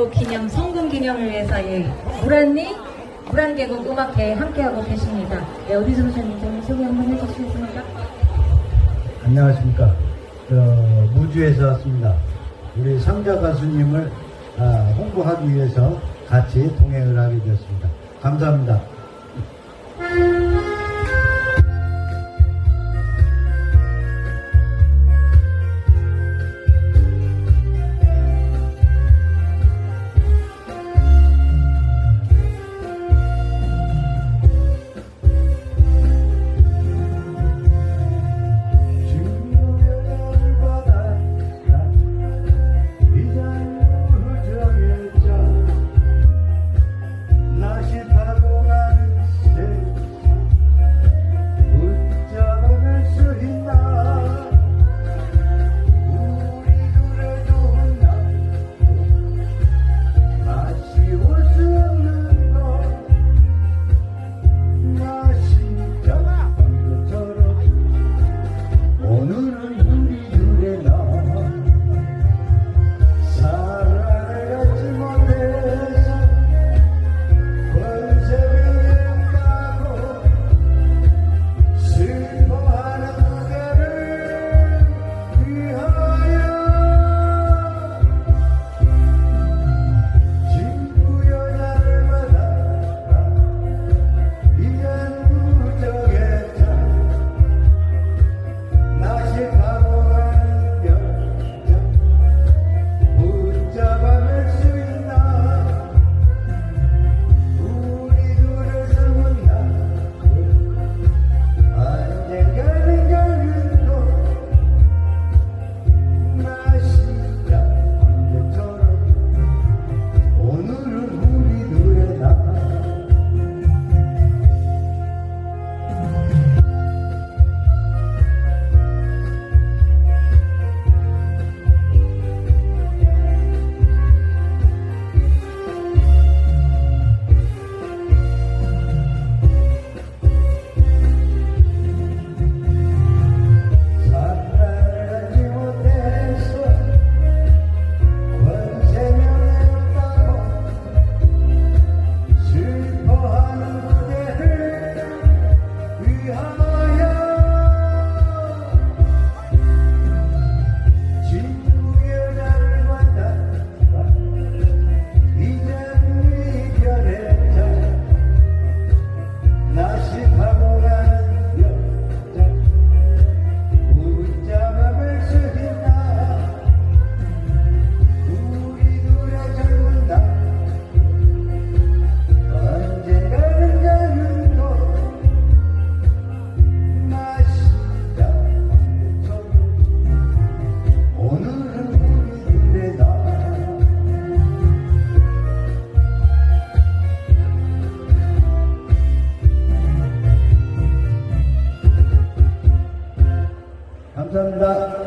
또 기념, 성금 기념을 위해서 이 무란리 무란계곡 음악회에 함께하고 계십니다. 네, 어디서 오셨는지 소개 한번 해주시겠습니까? 안녕하십니까. 저, 무주에서 왔습니다. 우리 상자 가수님을 아, 홍보하기 위해서 같이 동행을 하게 되었습니다. 감사합니다. 감사합니다.